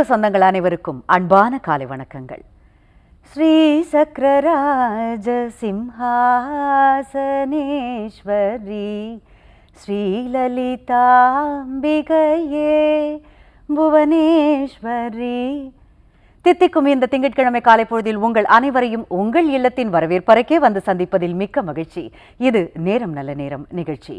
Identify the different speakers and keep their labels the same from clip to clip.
Speaker 1: ஆன்மீக சொந்தங்கள் அனைவருக்கும் அன்பான காலை வணக்கங்கள். ஸ்ரீ சக்கரராஜ சிம்ஹாசனேஸ்வரி ஸ்ரீலலிதாம்பிகையே புவனேஸ்வரி. தித்திக்கும் இந்த திங்கட்கிழமை காலை பொழுதில் உங்கள் அனைவரையும் உங்கள் இல்லத்தின் வரவேற்பறைக்கே வந்து சந்திப்பதில் மிக்க மகிழ்ச்சி. இது நேரம் நல்ல நேரம் நிகழ்ச்சி.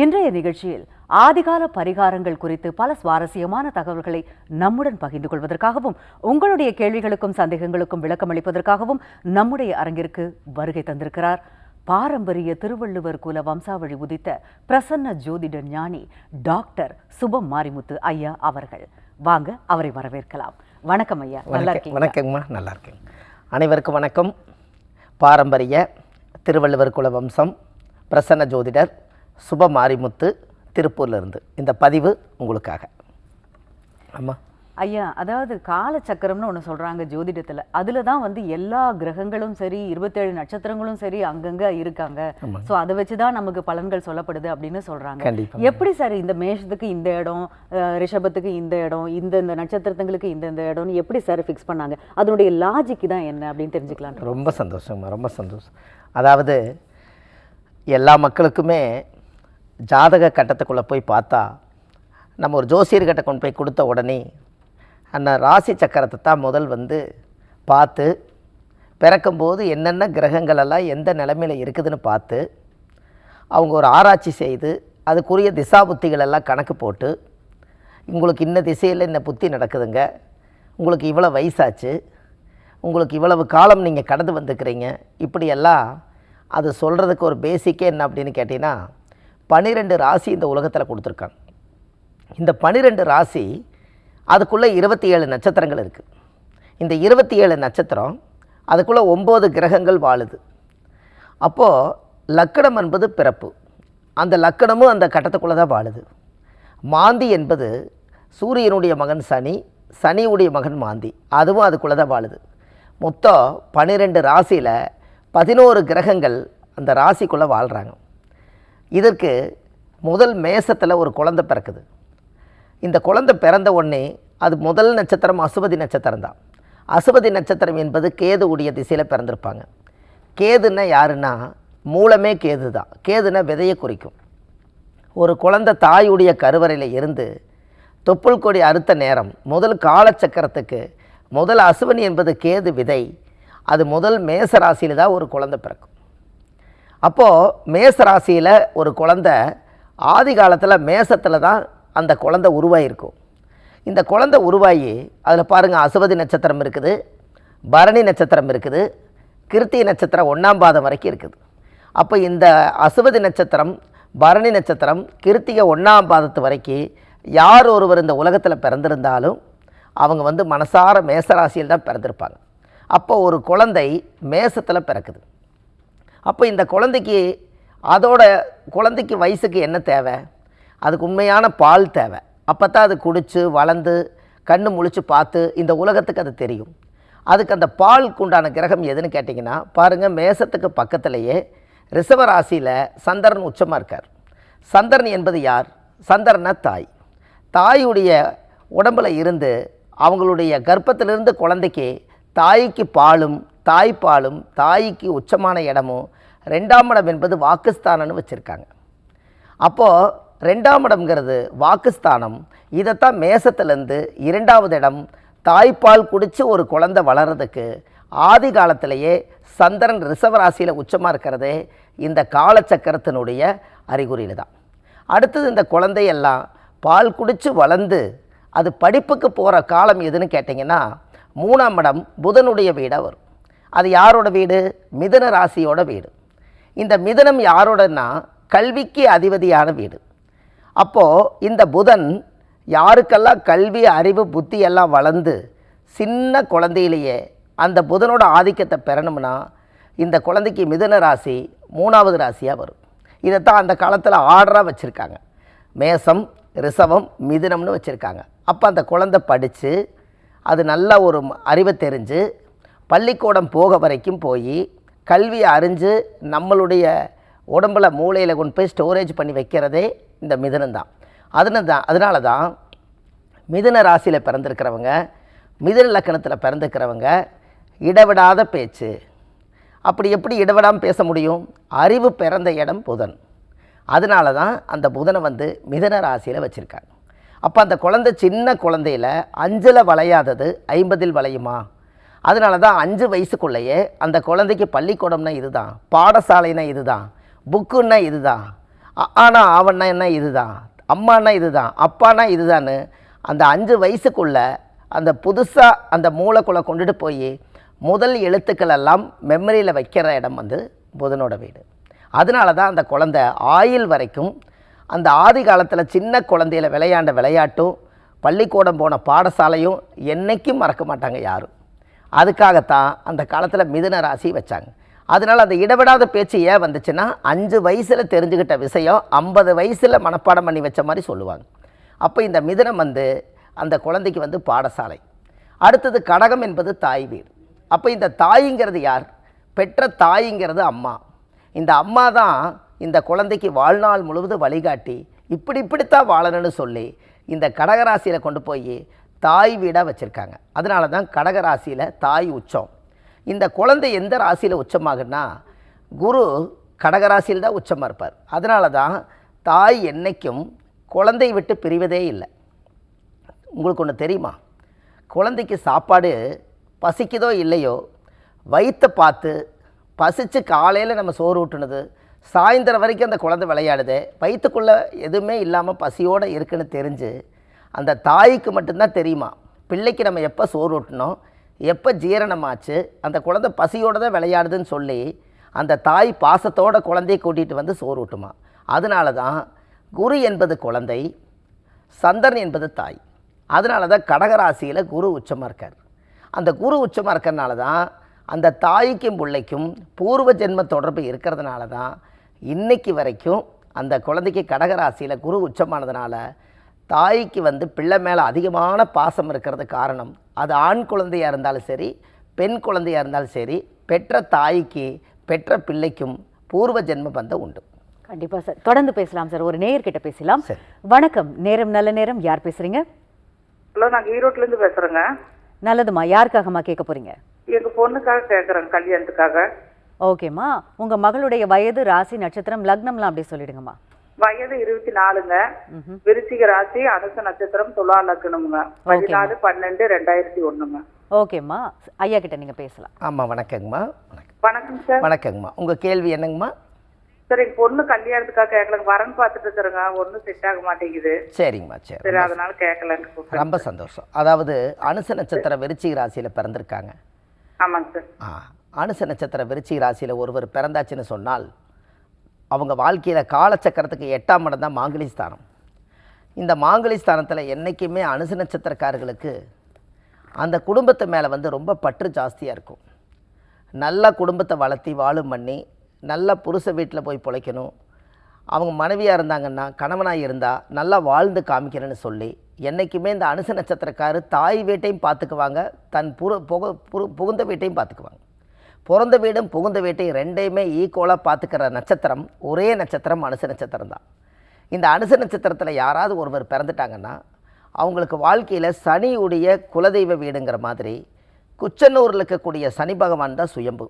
Speaker 1: இன்றைய நிகழ்ச்சியில் ஆதிகால பரிகாரங்கள் குறித்து பல சுவாரஸ்யமான தகவல்களை நம்முடன் பகிர்ந்து கொள்வதற்காகவும் உங்களுடைய கேள்விகளுக்கும் சந்தேகங்களுக்கும் விளக்கம் அளிப்பதற்காகவும் நம்முடைய அரங்கிற்கு வருகை தந்திருக்கிறார். பாரம்பரிய திருவள்ளுவர் குல வம்சாவழி உதித்த பிரசன்ன ஜோதிட ஞானி டாக்டர் சுபம் மாரிமுத்து ஐயா அவர்கள். வாங்க அவரை வரவேற்கலாம். வணக்கம் ஐயா நல்லா இருக்கீங்க
Speaker 2: வணக்கங்கம்மா நல்லா இருக்கேன். அனைவருக்கும் வணக்கம். பாரம்பரிய திருவள்ளுவர் குல வம்சம் பிரசன்ன ஜோதிடர் சுப மாரிமுத்து திருப்பூர்லேருந்து. இந்த பதிவு உங்களுக்காக. ஆமாம்
Speaker 1: ஐயா அதாவது காலச்சக்கரம்னு ஒன்று சொல்றாங்க ஜோதிடத்துல. அதுல தான் வந்து எல்லா கிரகங்களும் சரி இருபத்தேழு நட்சத்திரங்களும் சரி அங்கங்க இருக்காங்க. சோ அதை வச்சு தான் நமக்கு பலன்கள் சொல்லப்படுது அப்படின்னு
Speaker 2: கண்டிப்பா.
Speaker 1: எப்படி சார் இந்த மேஷத்துக்கு இந்த இடம் ரிஷபத்துக்கு இந்த இடம் இந்த இந்த நட்சத்திரத்துங்களுக்கு இந்த இந்த இடம்னு எப்படி சார் ஃபிக்ஸ் பண்ணாங்க? அதனுடைய லாஜிக் தான் என்ன அப்படின்னு தெரிஞ்சுக்கலாம்
Speaker 2: ரொம்ப சந்தோஷம்மா ரொம்ப சந்தோஷம். அதாவது எல்லா மக்களுக்குமே ஜாதக கட்டத்துக்குள்ளே போய் பார்த்தா நம்ம ஒரு ஜோசியர்கிட்ட கொண்டு போய் கொடுத்த உடனே அந்த ராசி சக்கரத்தை தான் முதல் வந்து பார்த்து பிறக்கும்போது என்னென்ன கிரகங்கள் எல்லாம் எந்த நிலமையில் இருக்குதுன்னு பார்த்து அவங்க ஒரு ஆராய்ச்சி செய்து அதுக்குரிய திசா புத்திகள் எல்லாம் கணக்கு போட்டு உங்களுக்கு இன்ன திசையில் இந்த புத்தி நடக்குதுங்க. உங்களுக்கு இவ்வளோ வயசாச்சு. உங்களுக்கு இவ்வளவு காலம் நீங்கள் கடந்து வந்துக்கிறீங்க இப்படியெல்லாம் அது சொல்கிறதுக்கு ஒரு பேசிக்கே என்ன அப்படின்னு கேட்டிங்கன்னா பன்னிரெண்டு ராசி இந்த உலகத்தில் கொடுத்துருக்காங்க. இந்த பன்னிரெண்டு ராசி அதுக்குள்ளே இருபத்தி ஏழு நட்சத்திரங்கள் இருக்குது இந்த இருபத்தி ஏழு நட்சத்திரம் அதுக்குள்ளே ஒம்பது கிரகங்கள் வாழுது. அப்போது லக்கணம் என்பது பிறப்பு. அந்த லக்கணமும் அந்த கட்டத்துக்குள்ளே தான் வாழுது. மாந்தி என்பது சூரியனுடைய மகன் சனி சனியுடைய மகன் மாந்தி. அதுவும் அதுக்குள்ளே தான் வாழுது. மொத்தம் பன்னிரெண்டு ராசியில் பதினோரு கிரகங்கள் அந்த ராசிக்குள்ளே வாழ்கிறாங்க இதற்கு முதல் மேசத்தில் ஒரு குழந்தை பிறக்குது. இந்த குழந்தை பிறந்த உடனே அது முதல் நட்சத்திரம் அசுபதி நட்சத்திரம் தான் அசுபதி நட்சத்திரம் என்பது கேது உடைய திசையில் பிறந்திருப்பாங்க. கேதுன்னா யாருன்னா மூலமே கேது தான் கேதுன்னா விதையை குறிக்கும். ஒரு குழந்தை தாயுடைய கருவறையில் இருந்து தொப்புள் கொடி அறுத்த நேரம் முதல் காலச்சக்கரத்துக்கு முதல் அசுவனி என்பது கேது விதை. அது முதல் மேச ராசியில் தான் ஒரு குழந்தை பிறக்கும். அப்போது மேச ராசியில் ஒரு குழந்தை ஆதி காலத்தில் மேசத்தில் தான் அந்த குழந்தை உருவாகிருக்கும் இந்த குழந்தை உருவாகி அதில் பாருங்கள் அசுவதி நட்சத்திரம் இருக்குது பரணி நட்சத்திரம் இருக்குது கிருத்தி நட்சத்திரம் ஒன்றாம் பாதம் வரைக்கும் இருக்குது. அப்போ இந்த அசுவதி நட்சத்திரம் பரணி நட்சத்திரம் கிருத்திகை ஒன்றாம் பாதத்து வரைக்கும் யார் ஒருவர் இந்த உலகத்தில் பிறந்திருந்தாலும் அவங்க வந்து மனசார மேசராசியில் தான் பிறந்திருப்பாங்க. அப்போ ஒரு குழந்தை மேசத்தில் பிறக்குது. அப்போ இந்த குழந்தைக்கு அதோட குழந்தைக்கு வயசுக்கு என்ன தேவை? அதுக்கு உண்மையான பால் தேவை. அப்போ தான் அது குடித்து வளர்ந்து கண்ணு முழித்து பார்த்து இந்த உலகத்துக்கு அது தெரியும். அதுக்கு அந்த பாலுக்கு உண்டான கிரகம் எதுன்னு கேட்டிங்கன்னா பாருங்கள் மேசத்துக்கு பக்கத்திலேயே ரிஷப ராசியில் சந்திரன் உச்சமாக இருக்கார். சந்திரன் என்பது யார்? சந்திரனா தாய். தாயுடைய உடம்பில் இருந்து அவங்களுடைய கர்ப்பத்திலிருந்து குழந்தைக்கு தாய்க்கு பாலும் தாய்ப்பாலும் தாய்க்கு உச்சமான இடமும் ரெண்டாம் இடம் என்பது வாக்குஸ்தானம்னு வச்சுருக்காங்க. அப்போது ரெண்டாம் இடம்ங்கிறது வாக்குஸ்தானம். இதைத்தான் மேசத்துலேருந்து இரண்டாவது இடம் தாய்ப்பால் குடித்து ஒரு குழந்தை வளர்கிறதுக்கு ஆதி காலத்திலேயே சந்திரன் ரிஷவராசியில் உச்சமாக இருக்கிறதே இந்த காலச்சக்கரத்தினுடைய அறிகுறியில் தான் அடுத்தது இந்த குழந்தையெல்லாம் பால் குடித்து வளர்ந்து அது படிப்புக்கு போகிற காலம் எதுன்னு கேட்டிங்கன்னா மூணாம் இடம் புதனுடைய வீடாக வரும். அது யாரோட வீடு? மிதுன ராசியோட வீடு. இந்த மிதுனம் யாரோடன்னா கல்விக்கு அதிபதியான வீடு. அப்போது இந்த புதன் யாருக்கெல்லாம் கல்வி அறிவு புத்தி எல்லாம் வளர்ந்து சின்ன குழந்தையிலேயே அந்த புதனோட ஆதிக்கத்தை பெறணும்னா இந்த குழந்தைக்கு மிதுன ராசி மூணாவது ராசியாக வரும். இதைத்தான் அந்த காலத்தில் ஆர்டராக வச்சுருக்காங்க. மேசம் ரிசவம் மிதுனம்னு வச்சுருக்காங்க. அப்போ அந்த குழந்தை படித்து அது நல்ல ஒரு அறிவை தெரிஞ்சு பள்ளிக்கூடம் போக வரைக்கும் போய் கல்வியை அறிஞ்சு நம்மளுடைய உடம்புல மூளையில் கொண்டு போய் ஸ்டோரேஜ் பண்ணி வைக்கிறதே இந்த மிதுனம் தான். அதனால தான் அதனால தான் மிதுன ராசியில் பிறந்திருக்கிறவங்க மிதுன லக்கணத்தில் பிறந்திருக்கிறவங்க இடவிடாத பேச்சு. அப்படி எப்படி இடவிடாமல் பேச முடியும்? அறிவு பிறந்த இடம் புதன். அதனால தான் அந்த புதனை வந்து மிதன ராசியில் வச்சுருக்காங்க. அப்போ அந்த குழந்தை சின்ன குழந்தையில அஞ்சில் வளையாதது ஐம்பதில் வளையுமா? அதனால தான் அஞ்சு வயசுக்குள்ளேயே அந்த குழந்தைக்கு பள்ளிக்கூடம்னா இதுதான் பாடசாலைனா இதுதான் புக்குன்னா இதுதான் ஆனா அவன்னா என்ன இதுதான் அம்மானா இதுதான் அப்பானா இதுதான்னு அந்த அஞ்சு வயசுக்குள்ள அந்த புதுசாக அந்த மூளைக்குள்ளே கொண்டுட்டு போய் முதல் எழுத்துக்கள் எல்லாம் மெமரியில் வைக்கிற இடம் வந்து புதனோட வீடு. அதனால தான் அந்த குழந்தை ஆயில் வரைக்கும் அந்த ஆதி காலத்தில் சின்ன குழந்தையில விளையாண்ட விளையாட்டும் பள்ளிக்கூடம் போன பாடசாலையும் என்னைக்கும் மறக்க மாட்டாங்க யாரும். அதுக்காகத்தான் அந்த காலத்தில் மிதுன ராசி வச்சாங்க. அதனால் அந்த இடவிடாத பேச்சு ஏன் வந்துச்சுன்னா அஞ்சு வயசில் தெரிஞ்சுக்கிட்ட விஷயம் ஐம்பது வயசில் மனப்பாடம் பண்ணி வச்ச மாதிரி சொல்லுவாங்க. அப்போ இந்த மிதுனம் வந்து அந்த குழந்தைக்கு வந்து பாடசாலை. அடுத்தது கடகம் என்பது தாய் வீடு. அப்போ இந்த தாய்ங்கிறது யார்? பெற்ற தாய்ங்கிறது அம்மா. இந்த அம்மா தான் இந்த குழந்தைக்கு வாழ்நாள் முழுவதும் வழிகாட்டி இப்படி இப்படித்தான் வாழணும்னு சொல்லி இந்த கடகராசியில் கொண்டு போய் தாய் வீடாக வச்சுருக்காங்க. அதனால தான் கடக ராசியில் தாய் உச்சம். இந்த குழந்தை எந்த ராசியில் உச்சமாகுன்னா குரு கடகராசியில் தான் உச்சமாக இருப்பார். அதனால தான் தாய் என்றைக்கும் குழந்தை விட்டு பிரிவதே இல்லை. உங்களுக்கு ஒன்று தெரியுமா? குழந்தைக்கு சாப்பாடு பசிக்குதோ இல்லையோ வயிற்றை பார்த்து பசித்து காலையில் நம்ம சோறு ஊட்டுனது சாயந்தரம் வரைக்கும் அந்த குழந்தை விளையாடுது வயிற்றுக்குள்ளே எதுவுமே இல்லாமல் பசியோடு இருக்குன்னு தெரிஞ்சு அந்த தாய்க்கு மட்டும்தான் தெரியுமா? பிள்ளைக்கு நம்ம எப்போ சோறு ஊட்டணும்? எப்போ ஜீரணமாச்சு? அந்த குழந்தை பசியோடு தான் விளையாடுதுன்னு சொல்லி அந்த தாய் பாசத்தோட குழந்தையை கூட்டிகிட்டு வந்து சோறு ஊட்டுமா? அதனால தான் குரு என்பது குழந்தை சந்திரன் என்பது தாய். அதனால தான் கடகராசியில் குரு உச்சமாக இருக்கார். அந்த குரு உச்சமாக இருக்கிறனால தான் அந்த தாய்க்கும் பிள்ளைக்கும் பூர்வ ஜென்ம தொடர்பு இருக்கிறதுனால தான் இன்னைக்கு வரைக்கும் அந்த குழந்தைக்கு கடகராசியில் குரு உச்சமானதுனால தாய்க்கு வந்து பிள்ளை மேலே அதிகமான பாசம் இருக்கிறது காரணம். அது ஆண் குழந்தையாக இருந்தாலும் சரி பெண் குழந்தையாக இருந்தாலும் சரி பெற்ற தாய்க்கு பெற்ற பிள்ளைக்கும் பூர்வ ஜென்ம பந்தம் உண்டு.
Speaker 1: கண்டிப்பா சார். தொடர்ந்து பேசலாம் சார். ஒரு நேயர்கிட்ட பேசலாம்.
Speaker 2: சரி.
Speaker 1: வணக்கம். நேரம் நல்ல நேரம். யார் பேசுறீங்க?
Speaker 3: ஹலோ நாங்க ஈரோட்ல இருந்து பேசுறேங்க.
Speaker 1: நல்லதுமா யாருக்காகம்மா கேட்க போறீங்க?
Speaker 3: எங்க பொண்ணுக்காக கேக்குறேங்க. கல்யாணத்துக்காக.
Speaker 1: ஓகேம்மா. உங்க மகளுடைய வயது ராசி நட்சத்திரம் லக்னம்லாம் அப்படியே சொல்லிடுங்கம்மா.
Speaker 3: வயது இருபத்தி நாலுங்க. விருச்சிக ராசி அனுச நட்சத்திரம் துலா லக்கணம்ங்க பதினாலு பன்னெண்டு ரெண்டாயிரத்தி ஒண்ணுங்க.
Speaker 1: ஓகேம்மா. ஐயா கிட்ட நீங்க பேசலாம்.
Speaker 2: ஆமாம் வணக்கங்கம்மா. வணக்கம்.
Speaker 3: வணக்கம் சார்.
Speaker 2: வணக்கங்கம்மா. உங்கள் கேள்வி என்னங்கம்மா?
Speaker 3: சார் எங்க பொண்ணு கல்யாணத்துக்காக கேட்கலங்க வரன் பார்த்துட்டு இருக்கிறேங்க ஒண்ணும் செட் ஆக மாட்டேங்குது.
Speaker 2: சரிங்கம்மா சரி.
Speaker 3: சரி அதனால கேட்கலன்னு
Speaker 2: ரொம்ப சந்தோஷம். அதாவது அனுச நட்சத்திர விருச்சிக ராசியில் பிறந்திருக்காங்க.
Speaker 3: ஆமாங்க சார்.
Speaker 2: ஆ அனுச நட்சத்திர விருச்சிக ராசியில் ஒருவர் பிறந்தாச்சுன்னு சொன்னால் அவங்க வாழ்க்கையில் காலச்சக்கரத்துக்கு எட்டாம் இடம் தான் மாங்கலி ஸ்தானம். இந்த மாங்கலி ஸ்தானத்தில் என்றைக்குமே அனுச நட்சத்திரக்காரர்களுக்கு அந்த குடும்பத்து மேலே வந்து ரொம்ப பற்று ஜாஸ்தியாக இருக்கும். நல்ல குடும்பத்தை வளர்த்தி வாழும் பண்ணி நல்ல புருஷ வீட்டில் போய் பிழைக்கணும். அவங்க மனைவியாக இருந்தாங்கன்னா கணவனாக இருந்தால் நல்லா வாழ்ந்து காமிக்கிறேன்னு சொல்லி என்றைக்குமே இந்த அனுச நட்சத்திரக்காரு தாய் வீட்டையும் பார்த்துக்குவாங்க தன் புரு புகு புகுந்த வீட்டையும் பார்த்துக்குவாங்க பிறந்த வீடும் புகுந்த வீட்டையும் ரெண்டையுமே ஈக்குவலாக பார்த்துக்கிற நட்சத்திரம் ஒரே நட்சத்திரம் அனுச நட்சத்திரம் தான். இந்த அனுச நட்சத்திரத்தில் யாராவது ஒருவர் பிறந்துட்டாங்கன்னா அவங்களுக்கு வாழ்க்கையில் சனியுடைய குலதெய்வ வீடுங்கிற மாதிரி குச்சனூரில் இருக்கக்கூடிய சனி பகவான் தான் சுயம்பு.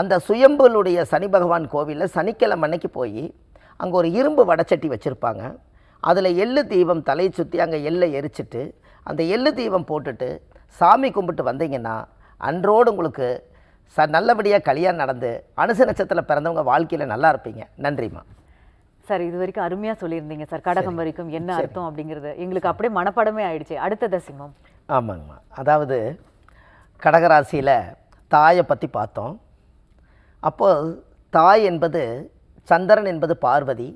Speaker 2: அந்த சுயம்புலுடைய சனி பகவான் கோவிலில் சனிக்கிழமை அன்னைக்கு போய் அங்கே ஒரு இரும்பு வடச்சட்டி வச்சுருப்பாங்க. அதில் எள்ளு தீபம் தலையை சுற்றி அங்கே எள்ளை எரிச்சிட்டு அந்த எள்ளு தீபம் போட்டுட்டு சாமி கும்பிட்டு வந்தீங்கன்னா அன்றோடு உங்களுக்கு ச நல்லபடியாக கல்யாணம் நடந்து அனுச நட்சத்திரத்தில் பிறந்தவங்க வாழ்க்கையில் நல்லா இருப்பீங்க. நன்றிம்மா.
Speaker 1: சார் இது வரைக்கும் அருமையா சொல்லியிருந்தீங்க சார். கடகம் வரைக்கும் என்ன அர்த்தம் அப்படிங்கிறது. எங்களுக்கு அப்படியே மனப்பாடமே ஆயிடுச்சு. அடுத்தது சிம்மம்.
Speaker 2: ஆமாங்கம்மா. அதாவது கடகராசியில் தாயை பற்றி பார்த்தோம். அப்போ தாய் என்பது சந்திரன் என்பது பார்வதி.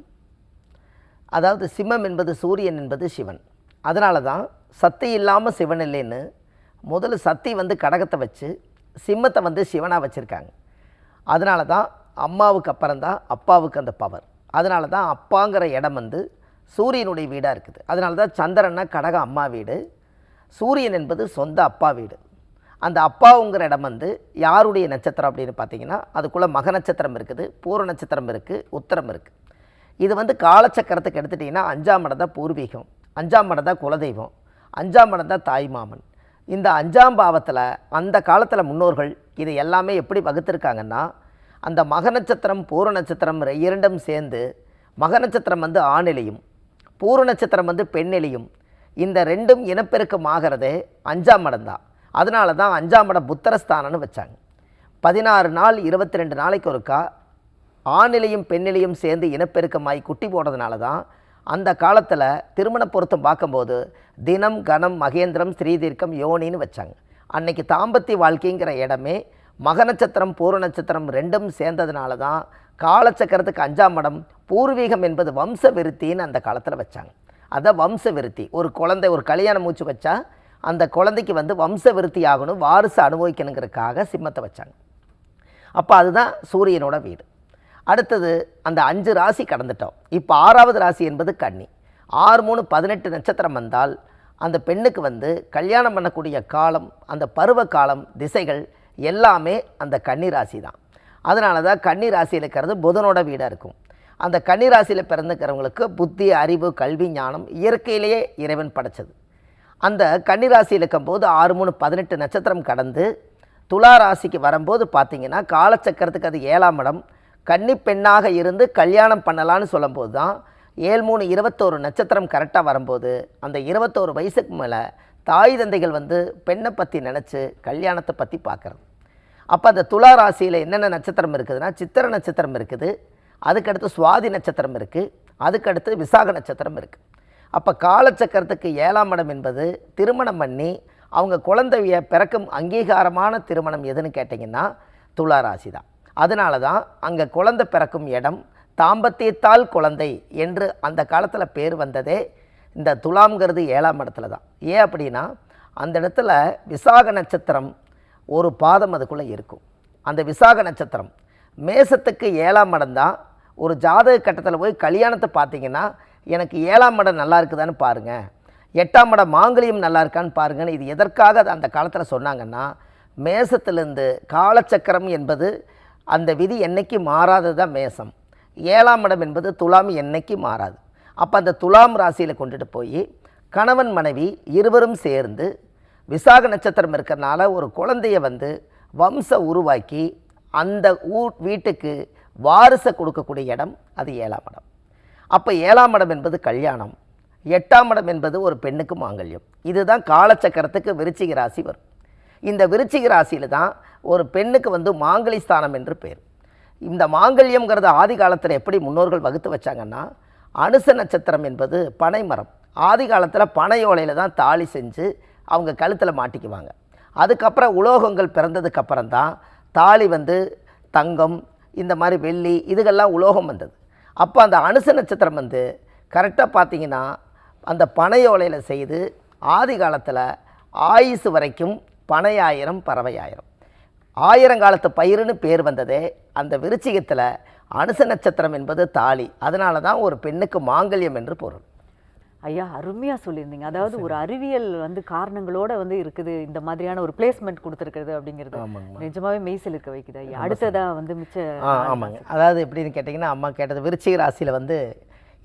Speaker 2: அதாவது சிம்மம் என்பது சூரியன் என்பது சிவன். அதனால தான் சக்தி இல்லாமல் சிவன் இல்லைன்னு முதல்ல சக்தி வந்து கடகத்தை வச்சு சிம்மத்தை வந்து சிவனாக வச்சுருக்காங்க. அதனால தான் அம்மாவுக்கு அப்புறம் தான் அப்பாவுக்கு அந்த பவர் அதனால தான் அப்பாங்கிற இடம் வந்து சூரியனுடைய வீடாக இருக்குது. அதனால தான் சந்திரன்னா கடக அம்மா வீடு. சூரியன் என்பது சொந்த அப்பா வீடு. அந்த அப்பாவுங்கிற இடம் வந்து யாருடைய நட்சத்திரம் அப்படின்னு பார்த்தீங்கன்னா அதுக்குள்ளே மக நட்சத்திரம் இருக்குது பூர்வ நட்சத்திரம் இருக்குது உத்தரம் இருக்குது இது வந்து காலச்சக்கரத்துக்கு எடுத்துட்டிங்கன்னா அஞ்சாம் இடம் தான் பூர்வீகம் அஞ்சாம் இடம் தான் குலதெய்வம் அஞ்சாம் இடம் தான் தாய் மாமன். இந்த அஞ்சாம் பாவத்தில் அந்த காலத்தில் முன்னோர்கள் இது எல்லாமே எப்படி வகுத்திருக்காங்கன்னா அந்த மக நட்சத்திரம் பூர நட்சத்திரம் ரெ- இரண்டும் சேர்ந்து மக நட்சத்திரம் வந்து ஆணிலையும் பூர நட்சத்திரம் வந்து பெண்ணிலையும் இந்த ரெண்டும் இனப்பெருக்கம் ஆகிறதே அஞ்சாம் இடம் தான் அதனால தான் அஞ்சாம் இடம் புத்திரஸ்தானம்னு வச்சாங்க. பதினாறு நாள் இருபத்தி ரெண்டு நாளைக்கு ஒருக்கா ஆணிலையும் பெண்ணிலையும் சேர்ந்து இனப்பெருக்கமாகி குட்டி போடுறதுனால தான் அந்த காலத்தில் திருமண பொருத்தம் பார்க்கும்போது தினம் கணம் மகேந்திரம் ஸ்ரீதீர்க்கம் யோனின்னு வச்சாங்க. அன்னைக்கு தாம்பத்திய வாழ்க்கைங்கிற இடமே மக நட்சத்திரம் பூர நட்சத்திரம் ரெண்டும் சேர்ந்ததுனால தான் காலச்சக்கரத்துக்கு அஞ்சாம் இடம் பூர்வீகம் என்பது வம்ச விருத்தின்னு அந்த காலத்தில் வச்சாங்க. அதான் வம்ச விருத்தி ஒரு குழந்தை ஒரு கல்யாண மூச்சு வச்சா அந்த குழந்தைக்கு வந்து வம்ச விருத்தி ஆகணும் வாரிசு அனுபவிக்கணுங்கிறதுக்காக சிம்மத்தை வச்சாங்க. அப்போ அதுதான் சூரியனோட வீடு. அடுத்தது அந்த அஞ்சு ராசி கடந்துட்டோம். இப்போ ஆறாவது ராசி என்பது கன்னி. ஆறு மூணு பதினெட்டு நட்சத்திரம் வந்தால் அந்த பெண்ணுக்கு வந்து கல்யாணம் பண்ணக்கூடிய காலம் அந்த பருவ காலம் திசைகள் எல்லாமே அந்த கன்னி ராசி தான். அதனால தான் கன்னி ராசியில் இருக்கிறது புதனோட வீடாக இருக்கும். அந்த கன்னி ராசியில் பிறந்துக்கிறவங்களுக்கு புத்தி அறிவு கல்வி ஞானம் இயற்கையிலேயே இறைவன் படைச்சது. அந்த கன்னி ராசியில் இருக்கும்போது ஆறு மூணு பதினெட்டு நட்சத்திரம் கடந்து துலா ராசிக்கு வரும்போது பார்த்திங்கன்னா காலச்சக்கரத்துக்கு அது ஏழாம் இடம் கன்னி பெண்ணாக இருந்து கல்யாணம் பண்ணலான்னு சொல்லும்போது தான் ஏழு மூணு இருபத்தோரு நட்சத்திரம் கரெக்டாக வரும்போது அந்த இருபத்தோரு வயசுக்கு மேலே தாய் தந்தைகள் வந்து பெண்ணை பற்றி நினச்சி கல்யாணத்தை பற்றி பார்க்குறது. அப்போ அந்த துலா ராசியில் என்னென்ன நட்சத்திரம் இருக்குதுன்னா சித்திர நட்சத்திரம் இருக்குது அதுக்கடுத்து சுவாதி நட்சத்திரம் இருக்குது அதுக்கடுத்து விசாக நட்சத்திரம் இருக்குது அப்போ காலச்சக்கரத்துக்கு ஏழாம் இடம் என்பது திருமணம் பண்ணி அவங்க குழந்தைய பிறக்கும் அங்கீகாரமான திருமணம் எதுன்னு கேட்டிங்கன்னா துளாராசி தான் அதனால தான் அங்கே குழந்தை பிறக்கும் இடம் தாம்பத்தியத்தால் குழந்தை என்று அந்த காலத்தில் பேர் வந்ததே இந்த துலாம்ங்கிறது ஏழாம் இடத்துல தான் ஏன் அப்படின்னா அந்த இடத்துல விசாக நட்சத்திரம் ஒரு பாதம் அதுக்குள்ளே இருக்கும். அந்த விசாக நட்சத்திரம் மேசத்துக்கு ஏழாம் இடம் தான் ஒரு ஜாதக கட்டத்தில் போய் கல்யாணத்தை பார்த்தீங்கன்னா எனக்கு ஏழாம் இடம் நல்லா இருக்குதான்னு பாருங்கள் எட்டாம் இடம் மாங்கலியம் நல்லா இருக்கான்னு பாருங்கன்னு இது எதற்காக அது அந்த காலத்தில் சொன்னாங்கன்னா மேசத்திலிருந்து காலச்சக்கரம் என்பது அந்த விதி என்னைக்கு மாறாதது தான் மேசம். ஏழாம் இடம் என்பது துலாம் என்னைக்கு மாறாது. அப்போ அந்த துலாம் ராசியில் கொண்டுட்டு போய் கணவன் மனைவி இருவரும் சேர்ந்து விசாக நட்சத்திரம் இருக்கிறனால ஒரு குழந்தைய வந்து வம்ச உருவாக்கி அந்த ஊர் வீட்டுக்கு வாரிசை கொடுக்கக்கூடிய இடம் அது ஏழாம் இடம். அப்போ ஏழாம் இடம் என்பது கல்யாணம் எட்டாம் இடம் என்பது ஒரு பெண்ணுக்கு மாங்கல்யம். இதுதான் காலச்சக்கரத்துக்கு விருச்சிக ராசி வரும். இந்த விருச்சிக ராசியில் தான் ஒரு பெண்ணுக்கு வந்து மாங்கலி ஸ்தானம் என்று பேர். இந்த மாங்கல்யம்ங்கிறத ஆதி காலத்தில் எப்படி முன்னோர்கள் வகுத்து வச்சாங்கன்னா அனுச நட்சத்திரம் என்பது பனை மரம். ஆதி காலத்தில் பனையோலையில் தான் தாலி செஞ்சு அவங்க கழுத்தில் மாட்டிக்குவாங்க. அதுக்கப்புறம் உலோகங்கள் பிறந்ததுக்கு அப்புறம் தான் தாலி வந்து தங்கம் இந்த மாதிரி வெள்ளி இதுகெல்லாம் உலோகம் வந்தது. அப்போ அந்த அனுச நட்சத்திரம் வந்து கரெக்டாக பார்த்தீங்கன்னா அந்த பனையோலையில் செய்து ஆதி காலத்தில் ஆயுசு வரைக்கும் பனையாயிரம் பறவையாயிரம். ஆயிரங்காலத்து பயிருன்னு பேர் வந்ததே அந்த விருச்சிகத்தில் அனுச நட்சத்திரம் என்பது தாலி. அதனால தான் ஒரு பெண்ணுக்கு மாங்கல்யம் என்று பொருள்.
Speaker 1: ஐயா அருமையா சொல்லியிருந்தீங்க. அதாவது ஒரு அறிவியல் வந்து காரணங்களோட வந்து இருக்குது இந்த மாதிரியான ஒரு பிளேஸ்மெண்ட் கொடுத்துருக்கிறது அப்படிங்கிறது. நிஜமாவே மெய்சில் இருக்க வைக்குது ஐயா. அடுத்ததா வந்து மிச்ச
Speaker 2: ஆமாங்க. அதாவது எப்படின்னு கேட்டிங்கன்னா அம்மா கேட்டது விருச்சிக ராசியில் வந்து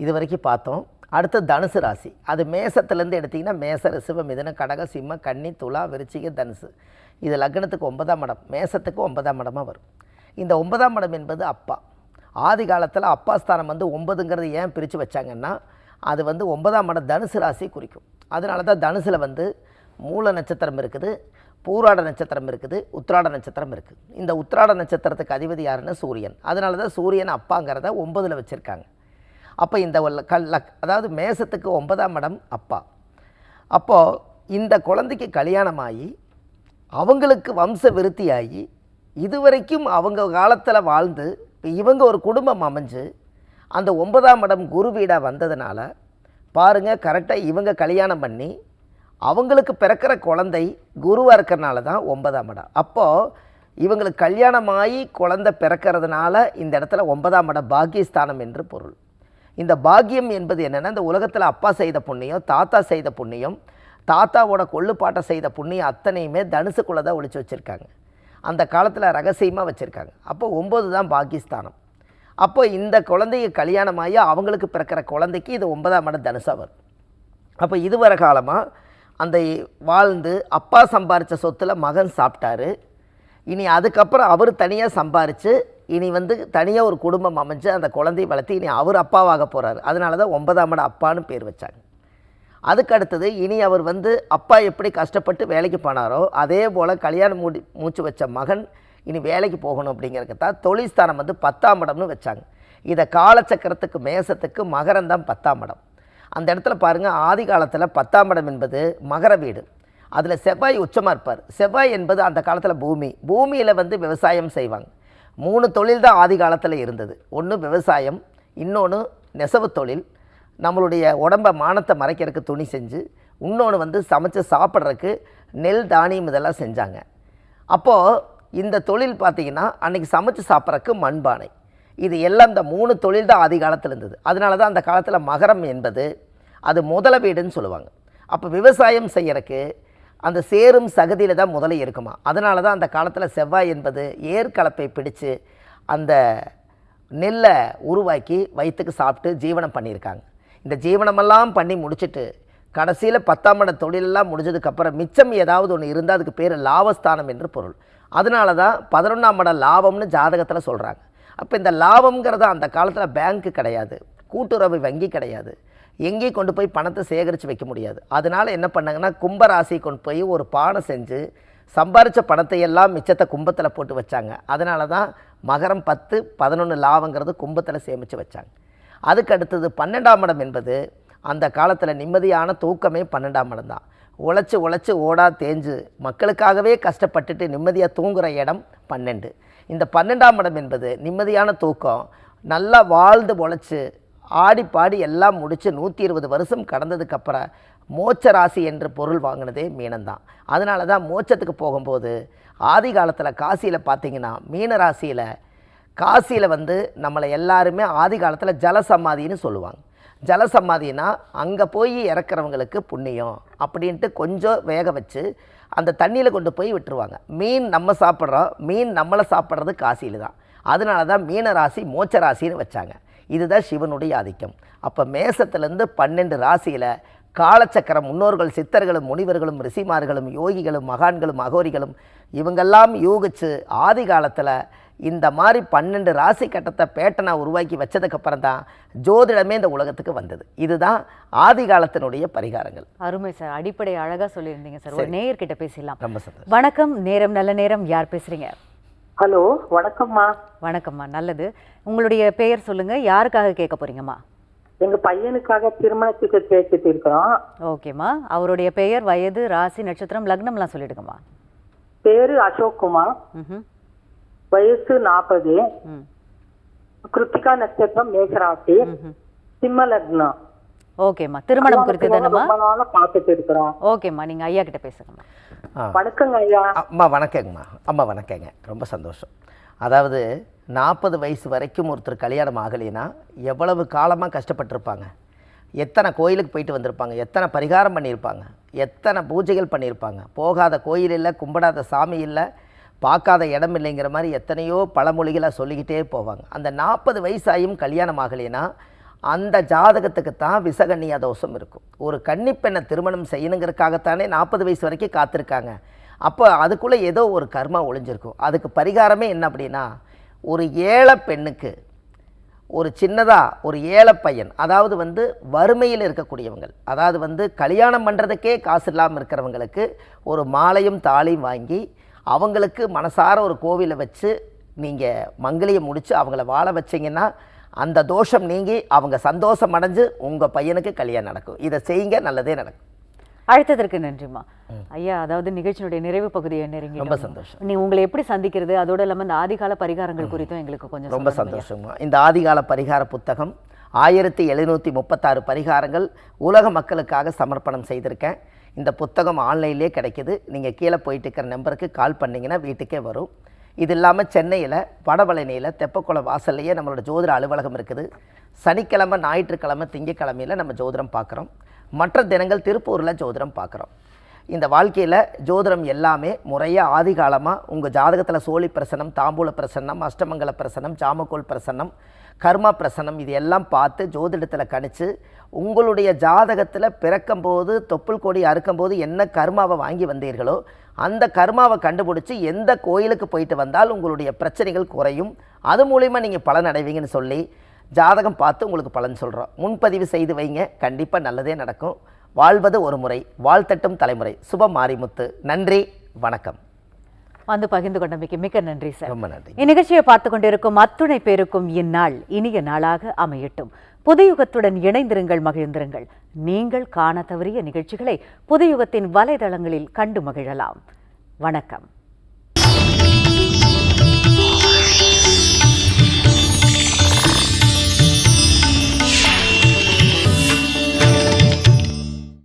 Speaker 2: இது வரைக்கும் பார்த்தோம். அடுத்து தனுசு ராசி. அது மேசத்துலேருந்து எடுத்திங்கன்னா மேச ரிஷப மிதன கடக சிம்ம கன்னி துலா விருச்சிக தனுசு. இது லக்னத்துக்கு ஒன்பதாம் இடம் மேசத்துக்கு ஒன்பதாம் இடமாக வரும். இந்த ஒன்பதாம் இடம் என்பது அப்பா. ஆதி காலத்தில் அப்பா ஸ்தானம் வந்து ஒன்பதுங்கிறது ஏன் பிரித்து வச்சாங்கன்னா அது வந்து ஒன்பதாம் இடம் தனுசு ராசி குறிக்கும். அதனால தான் தனுசில் வந்து மூல நட்சத்திரம் இருக்குது பூராட நட்சத்திரம் இருக்குது உத்திராட நட்சத்திரம் இருக்குது. இந்த உத்திராட நட்சத்திரத்துக்கு அதிபதி யாருன்னா சூரியன். அதனால தான் சூரியன் அப்பாங்கிறத ஒன்பதில் வச்சுருக்காங்க. அப்போ இந்த கல்லக் கல் லக்- அதாவது மேசத்துக்கு ஒன்பதாம் இடம் அப்பா. அப்போது இந்த குழந்தைக்கு கல்யாணமாகி அவங்களுக்கு வம்ச விருத்தியாகி இதுவரைக்கும் அவங்க காலத்தில் வாழ்ந்து இப்போ இவங்க ஒரு குடும்பம் அமைஞ்சு அந்த ஒன்பதாம் இடம் குரு வீடாக வந்ததுனால பாருங்கள் கரெக்டாக இவங்க கல்யாணம் பண்ணி அவங்களுக்கு பிறக்கிற குழந்தை குருவாக இருக்கிறனால தான் ஒன்பதாம் இடம். அப்போது இவங்களுக்கு கல்யாணமாகி குழந்தை பிறக்கிறதுனால இந்த இடத்துல ஒன்பதாம் இடம் பாக்கியஸ்தானம் என்று பொருள். இந்த பாக்கியம் என்பது என்னென்னா இந்த உலகத்தில் அப்பா செய்த புண்ணியம் தாத்தா செய்த புண்ணியம் தாத்தாவோட கொள்ளுப்பாட்டை செய்த புண்ணியம் அத்தனையுமே தனுசுக்குள்ளே தான் ஒழிச்சு வச்சுருக்காங்க. அந்த காலத்தில் ரகசியமாக வச்சுருக்காங்க. அப்போ ஒம்பது தான் பாகிஸ்தானம். அப்போ இந்த குழந்தைய கல்யாணமாகி அவங்களுக்கு பிறக்கிற குழந்தைக்கு இது ஒன்பதாம் இடம் தனுசாக வரும். அப்போ இதுவரை காலமாக அந்த வாழ்ந்து அப்பா சம்பாரித்த சொத்தில் மகன் சாப்பிட்டாரு. இனி அதுக்கப்புறம் அவர் தனியாக சம்பாரித்து இனி வந்து தனியாக ஒரு குடும்பம் அமைஞ்சு அந்த குழந்தையை வளர்த்து இனி அவர் அப்பாவாக போகிறார் அதனால தான் ஒன்பதாம் இடம் அப்பான்னு பேர் வச்சாங்க. அதுக்கு அடுத்தது இனி அவர் வந்து அப்பா எப்படி கஷ்டப்பட்டு வேலைக்கு போனாரோ அதே போல் கல்யாணம் மூடி மூச்சு வச்ச மகன் இனி வேலைக்கு போகணும் அப்படிங்கிறதுக்கு தான் தொழில்ஸ்தானம் வந்து பத்தாம் இடம்னு வச்சாங்க. இதை காலச்சக்கரத்துக்கு மேசத்துக்கு மகரம் தான் பத்தாம் இடம். அந்த இடத்துல பாருங்கள் ஆதி காலத்தில் பத்தாம் இடம் என்பது மகர வீடு. அதில் செவ்வாய் உச்சமாக இருப்பார். செவ்வாய் என்பது அந்த காலத்தில் பூமி. பூமியில் வந்து விவசாயம் செய்வாங்க. மூணு தொழில் தான் ஆதி காலத்தில் இருந்தது. ஒன்று விவசாயம் இன்னொன்று நெசவு தொழில். நம்மளுடைய உடம்பை மானத்தை மறைக்கிறதுக்கு துணி செஞ்சு இன்னொன்று வந்து சமைச்சு சாப்பிட்றதுக்கு நெல் தானியம் இதெல்லாம் செஞ்சாங்க. அப்போது இந்த தொழில் பார்த்திங்கன்னா அன்றைக்கி சமைச்சு சாப்பிட்றதுக்கு மண்பானை இது எல்லாம் இந்த மூணு தொழில் தான் ஆதி காலத்தில் இருந்தது. அதனால தான் அந்த காலத்தில் மகரம் என்பது அது முதல வீடுன்னு சொல்லுவாங்க. அப்போ விவசாயம் செய்கிறக்கு அந்த சேரும் சகதியில் தான் முதல்ல இருக்குமா? அதனால தான் அந்த காலத்தில் செவ்வாய் என்பது ஏற்கலப்பை பிடிச்சு அந்த நெல்லை உருவாக்கி வயிற்றுக்கு சாப்பிட்டு ஜீவனம் பண்ணியிருக்காங்க. இந்த ஜீவனமெல்லாம் பண்ணி முடிச்சிட்டு கடைசியில் பத்தாம் இட தொழிலெல்லாம் முடிஞ்சதுக்கப்புறம் மிச்சம் ஏதாவது ஒன்று இருந்தால் அதுக்கு பேர் லாபஸ்தானம் என்று பொருள். அதனால தான் பதினொன்றாம் இடம் லாபம்னு ஜாதகத்தில் சொல்கிறாங்க அப்போ இந்த லாபம்ங்கிறது அந்த காலத்தில் பேங்க்கு கிடையாது. கூட்டுறவு வங்கி கிடையாது. எங்கேயும் கொண்டு போய் பணத்தை சேகரித்து வைக்க முடியாது. அதனால் என்ன பண்ணாங்கன்னா கும்பராசியை கொண்டு போய் ஒரு பானை செஞ்சு சம்பாரித்த பணத்தை எல்லாம் மிச்சத்தை கும்பத்தில் போட்டு வச்சாங்க. அதனால தான் மகரம் பத்து பதினொன்று லாபங்கிறது கும்பத்தில் சேமித்து வச்சாங்க. அதுக்கு அடுத்தது பன்னெண்டாம் இடம் என்பது அந்த காலத்தில் நிம்மதியான தூக்கமே பன்னெண்டாம் இடம் தான். உழைச்சி உழைச்சி ஓடா தேஞ்சு மக்களுக்காகவே கஷ்டப்பட்டுட்டு நிம்மதியாக தூங்குகிற இடம் பன்னெண்டு. இந்த பன்னெண்டாம் இடம் என்பது நிம்மதியான தூக்கம் நல்லா வாழ்ந்து உழைச்சி ஆடி பாடி எல்லாம் முடித்து நூற்றி இருபது வருஷம் கடந்ததுக்கப்புறம் மோட்ச ராசி என்று பொருள் வாங்கினதே மீனந்தான் அதனால தான் மோட்சத்துக்கு போகும்போது ஆதி காலத்தில் காசியில் பார்த்தீங்கன்னா மீன ராசியில் காசியில் வந்து நம்மளை எல்லாருமே ஆதி காலத்தில் ஜலசமாதின்னு சொல்லுவாங்க. ஜலசமாதினா அங்கே போய் இறக்குறவங்களுக்கு புண்ணியம் அப்படின்ட்டு கொஞ்சம் வேக வச்சு அந்த தண்ணியில் கொண்டு போய் விட்டுருவாங்க. மீன் நம்ம சாப்பிட்றோம் மீன் நம்மளை சாப்பிட்றது காசியில் தான் அதனால தான் மீன ராசி மோட்ச ராசின்னு வச்சாங்க. இதுதான் சிவனுடைய ஆதிக்கம். அப்போ மேசத்துலேருந்து பன்னெண்டு ராசியில் காலச்சக்கரம் முன்னோர்கள் சித்தர்களும் முனிவர்களும் ரிஷிமார்களும் யோகிகளும் மகான்களும் அகோரிகளும் இவங்கெல்லாம் யூகிச்சு ஆதி காலத்தில் இந்த மாதிரி பன்னெண்டு ராசி கட்டத்தை பேட்டனை உருவாக்கி வச்சதுக்கப்புறம் தான் ஜோதிடமே இந்த உலகத்துக்கு வந்தது. இதுதான் ஆதி காலத்தினுடைய பரிகாரங்கள்.
Speaker 1: அருமை சார். அடிப்படை அழகா சொல்லியிருந்தீங்க சார். ஒரு நேயர்கிட்ட பேசலாம்
Speaker 2: ரொம்ப சந்தோஷம்.
Speaker 1: வணக்கம். நேரம் நல்ல நேரம். யார் பேசுறீங்க?
Speaker 3: ஹலோ வணக்கம்மா.
Speaker 1: வணக்கம்மா நல்லது. உங்களுடைய பெயர் சொல்லுங்க யாருக்காக கேட்க போறீங்கம்மா?
Speaker 3: எங்க பையனுக்காக திருமணத்துக்கு கேட்டுட்டு இருக்கிறோம்.
Speaker 1: ஓகேம்மா. அவருடைய பெயர் வயது ராசி நட்சத்திரம் லக்னம்லாம் சொல்லிடுங்கம்மா.
Speaker 3: பேரு அசோக் குமார்
Speaker 1: ம்
Speaker 3: வயசு நாற்பது
Speaker 1: ம்.
Speaker 3: கிருத்திகா நட்சத்திரம் மேகராசி
Speaker 1: ம்ஹும்.
Speaker 3: சிம்ம லக்னம்
Speaker 1: ஓகேம்மா. திருமணம் குறித்து தானம்மா?
Speaker 3: பார்த்துட்டு இருக்கிறோம்.
Speaker 1: ஓகேம்மா நீங்க ஐயா கிட்ட பேசுங்கம்மா.
Speaker 2: ஆ.
Speaker 3: வணக்கங்க ஐயா.
Speaker 2: அம்மா வணக்கங்கம்மா. அம்மா வணக்கங்க. ரொம்ப சந்தோஷம். அதாவது நாற்பது வயசு வரைக்கும் ஒருத்தர் கல்யாணம் ஆகலைன்னா எவ்வளவு காலமாக கஷ்டப்பட்டிருப்பாங்க? எத்தனை கோயிலுக்கு போயிட்டு வந்திருப்பாங்க? எத்தனை பரிகாரம் பண்ணியிருப்பாங்க? எத்தனை பூஜைகள் பண்ணியிருப்பாங்க? போகாத கோயில் இல்லை கும்பிடாத சாமி இல்லை பார்க்காத இடம் இல்லைங்கிற மாதிரி எத்தனையோ பழமொழிகளாக சொல்லிக்கிட்டே போவாங்க. அந்த நாற்பது வயசாயும் கல்யாணம் ஆகலைன்னா அந்த ஜாதகத்துக்கு தான் விசகன்னியா தோஷம் இருக்கும். ஒரு கன்னிப்பெண்ணை திருமணம் செய்யணுங்கிறதுக்காகத்தானே நாற்பது வயசு வரைக்கும் காத்திருக்காங்க. அப்போ அதுக்குள்ளே ஏதோ ஒரு கர்மா ஒளிஞ்சிருக்கும். அதுக்கு பரிகாரமே என்ன அப்படின்னா ஒரு ஏழை பெண்ணுக்கு ஒரு சின்னதாக ஒரு ஏழை பையன் அதாவது வந்து வறுமையில் இருக்கக்கூடியவங்க அதாவது வந்து கல்யாணம் பண்ணுறதுக்கே காசு இல்லாமல் இருக்கிறவங்களுக்கு ஒரு மாலையும் தாலையும் வாங்கி அவங்களுக்கு மனசார ஒரு கோவிலை வச்சு நீங்கள் மங்கலியை முடித்து அவங்கள வாழ வச்சீங்கன்னா அந்த தோஷம் நீங்கி அவங்க சந்தோஷம் அடைஞ்சு உங்கள் பையனுக்கு கல்யாணம் நடக்கும். இதை செய்யுங்க நல்லதே நடக்கும்.
Speaker 1: அழைத்ததற்கு நன்றிம்மா. ஐயா அதாவது நிகழ்ச்சியினுடைய நிறைவு பகுதியை நெருங்கி
Speaker 2: ரொம்ப சந்தோஷம்.
Speaker 1: நீ உங்களை எப்படி சந்திக்கிறது? அதோட இல்லாம இந்த ஆதிகால பரிகாரங்கள் குறித்தும் எங்களுக்கு கொஞ்சம்
Speaker 2: ரொம்ப. சந்தோஷமா இந்த ஆதிகால பரிகார புத்தகம் ஆயிரத்தி எழுநூற்றி முப்பத்தாறு பரிகாரங்கள் உலக மக்களுக்காக சமர்ப்பணம் செய்திருக்கேன். இந்த புத்தகம் ஆன்லைன்லேயே கிடைக்குது. நீங்கள் கீழே போயிட்டு இருக்கிற நம்பருக்கு கால் பண்ணிங்கன்னா வீட்டுக்கே வரும். இது இல்லாமல் சென்னையில் வடபழனியில் தெப்பக்குளம் வாசல்லையே நம்மளோட ஜோதிட அலுவலகம் இருக்குது. சனிக்கிழமை ஞாயிற்றுக்கிழமை திங்கக்கிழமையில் நம்ம ஜோதிடம் பார்க்குறோம். மற்ற தினங்கள் திருப்பூரில் ஜோதிடம் பார்க்குறோம். இந்த வாழ்க்கையில் ஜோதிடம் எல்லாமே முறையாக ஆதிகாலமாக உங்கள் ஜாதகத்தில் சோழி பிரசனம் தாம்பூல பிரசன்னம் அஷ்டமங்கல பிரசனம் ஜாமக்கோல் பிரசன்னம் கர்மா பிரசனம் இது எல்லாம் பார்த்து ஜோதிடத்தில் கணிச்சு உங்களுடைய ஜாதகத்தில் பிறக்கும்போது தொப்புள் கொடி அறுக்கும்போது என்ன கர்மாவை வாங்கி வந்தீர்களோ அந்த கர்மாவை கண்டுபிடிச்சி எந்த கோயிலுக்கு போயிட்டு வந்தால் உங்களுடைய பிரச்சனைகள் குறையும். அது மூலிமா நீங்கள் பலன் அடைவீங்கன்னு சொல்லி ஜாதகம் பார்த்து உங்களுக்கு பலன் சொல்கிறோம் முன்பதிவு செய்து வைங்க. கண்டிப்பாக நல்லதே நடக்கும். வாழ்வது ஒரு முறை வாழ்த்தட்டும் தலைமுறை. சுப மாரிமுத்து. நன்றி. வணக்கம்.
Speaker 1: வந்து பகிர்ந்து கொண்டமைக்கு மிக நன்றி சார்.
Speaker 2: ரொம்ப நன்றி
Speaker 1: இந்நிகழ்ச்சியை பார்த்து கொண்டிருக்கும் அத்துணை பேருக்கும் இந்நாள் இனிய நாளாக அமையட்டும். புதுயுகத்துடன் இணைந்திருங்கள் மகிழ்ந்திருங்கள். நீங்கள் காண தவறிய நிகழ்ச்சிகளை புதுயுகத்தின் வலைதளங்களில் கண்டு மகிழலாம். வணக்கம்.